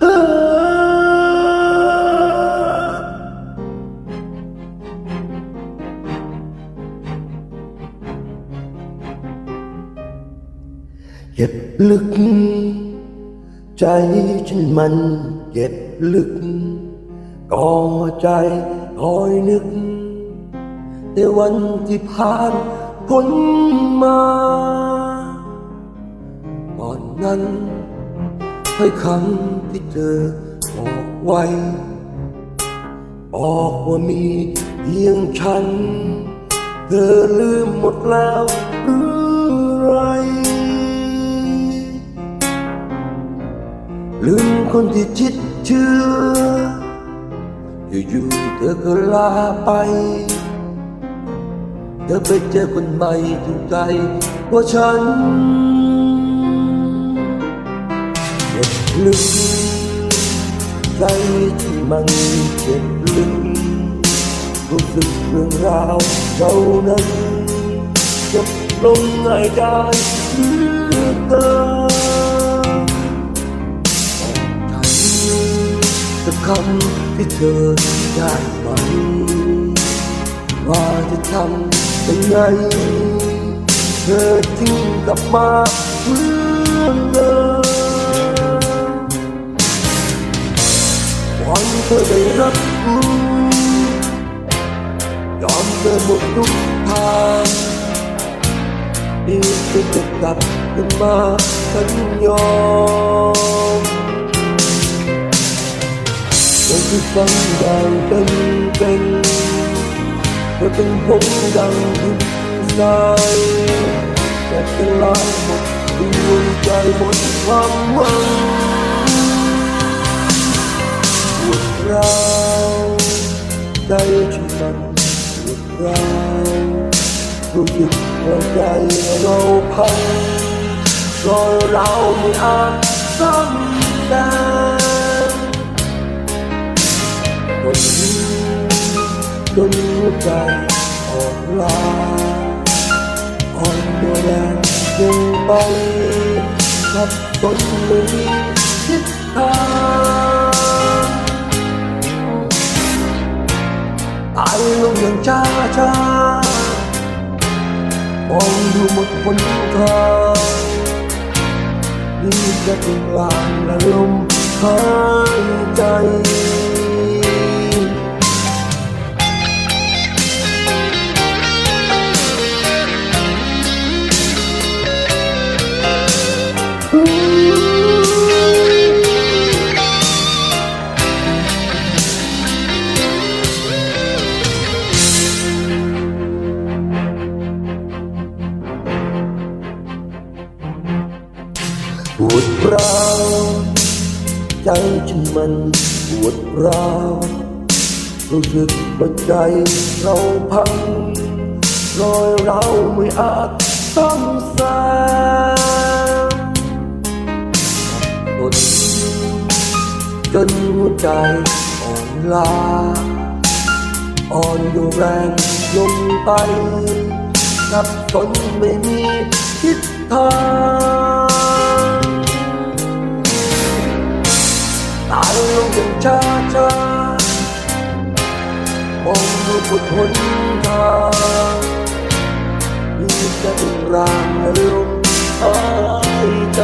เก็บลึก ใจฉันมันเก็บลึกก่อใจคอยนึก แต่วันที่ผ่านพ้นมา ก่อนนั้น ถ้อยคำที่เธอบอกไว้ บอกว่ามีเพียงฉัน เธอลืมหมดแล้วหรือไร ลืมคนที่จิตเชื่ออยู่ๆเธอก็ลาไป เธอไปเจอคนใหม่ถูกใจกว่าฉัน ลึกใจที่มันเจ็บลึกรู้สึกเรื่องราวเรานั้นจบลงง่ายได้เหลือเกินสักคำที่เธอได้ไหมว่าจะทำยังไงเธอจึงกลับมาเหมือ วันเธอได้รับรู้ยอมเธอหมดทุกทางที่เธอจะกลับขึ้นมาฉัน เป็นเป็นเธอเป็นผมดังดินทรายแต่เป็นลายหมดดวงใจหมดความหวังปวใจฉันปวดร้าวรู้สึกว่าใจเราพังรอยเราไม่อาจซ่อมได้หมดนี้จนหัวใจอ่อนล้าอ่อนโดยแรงลงไปขับตนม่มีทิศทาง ลงอย่างช้าช้ามองดูหมดคนทางนี่จะเป็นลางและลมหายใจ ร้าวใจฉันมันปวดร้าวรู้สึกว่าใจเราพังรอยเราไม่อาจซ่อมแซมทนจนหัวใจอ่อนล้าอ่อนอยู่แรงลงไปนับสนไม่มีทิศทาง องค์ผู้พุทธหนทางมีแต่ร่างลมหายใจ